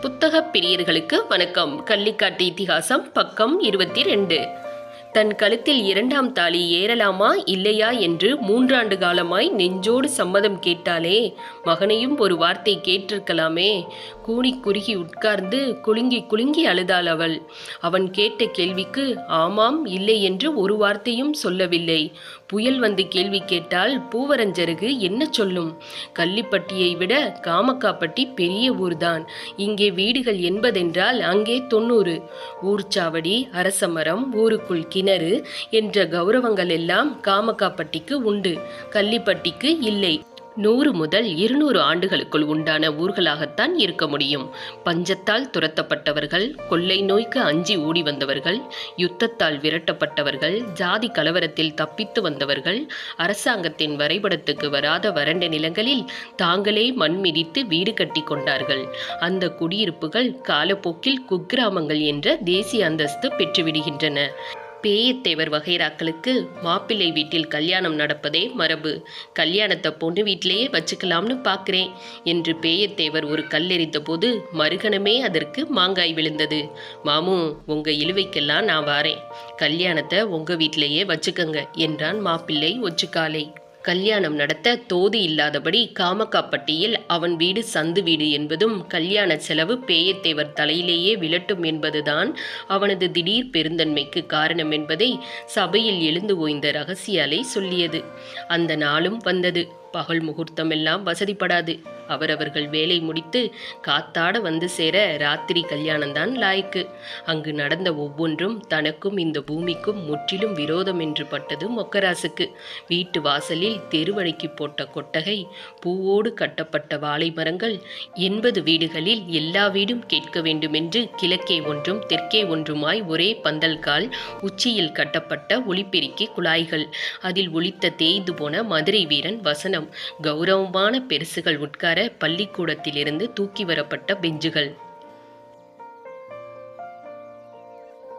புத்தகப் பிரியர்களுக்கு வணக்கம். கள்ளிக்காட்டு இதிகாசம் பக்கம் இருபத்தி ரெண்டு. தன் கழுத்தில் இரண்டாம் தாலி ஏறலாமா இல்லையா என்று மூன்றாண்டு காலமாய் நெஞ்சோடு சம்மதம் கேட்டாலே மகனையும் ஒரு வார்த்தை கேட்டிருக்கலாமே. கூணி குறுகி உட்கார்ந்து குலுங்கி குலுங்கி அழுதாள் அவள். அவன் கேட்ட கேள்விக்கு ஆமாம் இல்லை என்று ஒரு வார்த்தையும் சொல்லவில்லை. புயல் வந்து கேள்வி கேட்டால் பூவரஞ்சருகு என்ன சொல்லும்? கள்ளிப்பட்டியை விட காமக்காப்பட்டி பெரிய ஊர்தான். இங்கே வீடுகள் என்பதென்றால் அங்கே தொண்ணூறு. ஊர்ச்சாவடி அரசமரம் ஊருக்குள் கிணறு என்ற கௌரவங்கள் எல்லாம் காமக்காப்பட்டிக்கு உண்டு கள்ளிப்பட்டிக்கு இல்லை. நூறு முதல் இருநூறு ஆண்டுகளுக்குள் உண்டான ஊர்களாகத்தான் இருக்க முடியும். பஞ்சத்தால் துரத்தப்பட்டவர்கள் கொள்ளை நோய்க்கு அஞ்சி ஓடி வந்தவர்கள் யுத்தத்தால் விரட்டப்பட்டவர்கள் ஜாதி கலவரத்தில் தப்பித்து வந்தவர்கள் அரசாங்கத்தின் வரைபடத்துக்கு வராத வறண்ட நிலங்களில் தாங்களே மண் மிதித்து வீடு கட்டி கொண்டார்கள். அந்த குடியிருப்புகள் காலப்போக்கில் குக்கிராமங்கள் என்ற தேசிய அந்தஸ்து பெற்றுவிடுகின்றன. பேயத்தேவர் வகைராக்களுக்கு மாப்பிள்ளை வீட்டில் கல்யாணம் நடப்பதே மரபு. கல்யாணத்தை பொண்ணு வீட்டிலேயே வச்சுக்கலாம்னு பார்க்குறேன் என்று பேயத்தேவர் ஒரு கல்லெறிந்த போது மறுகணமே அதற்கு மாங்காய் விழுந்தது. மாமு உங்க இழுவைக்கெல்லாம் நான் வாரேன். கல்யாணத்தை உங்க வீட்டிலேயே வச்சுக்கங்க என்றான் மாப்பிள்ளை ஒச்சுக்காலை. கல்யாணம் நடத்த தோது இல்லாதபடி காமக்காப்பட்டியில் அவன் வீடு சந்து வீடு என்பதும் கல்யாண செலவு பேயத்தேவர் தலையிலேயே விழட்டும் என்பதுதான் அவனது திடீர் பெருந்தன்மைக்கு காரணம் என்பதை சபையில் எழுந்து ஓய்ந்த ரகசிய அலை சொல்லியது. அந்த நாளும் வந்தது. பகல் முகூர்த்தமெல்லாம் வசதிப்படாது. அவரவர்கள் வேலை முடித்து காத்தாட வந்து சேர ராத்திரி கல்யாணம்தான் லாய்க்கு. அங்கு நடந்த ஒவ்வொன்றும் தனக்கும் இந்த பூமிக்கும் முற்றிலும் விரோதம் என்று பட்டது மொக்கராசுக்கு. வீட்டு வாசலில் தெருவழிக்கு போட்ட கொட்டகை பூவோடு கட்டப்பட்ட வாழை மரங்கள் எண்பது வீடுகளில் எல்லா வீடும் கேட்க வேண்டுமென்று கிழக்கே ஒன்றும் தெற்கே ஒன்றுமாய் ஒரே பந்தல்கால் உச்சியில் கட்டப்பட்ட ஒளிப்பெருக்கி குழாய்கள். அதில் ஒளித்த தேய்ந்து போன மதுரை வீரன் வசனம் கௌரவமான பெருசுகள் உட்கார பள்ளிக்கூடத்திலிருந்து தூக்கி வரப்பட்ட பெஞ்சுகள்.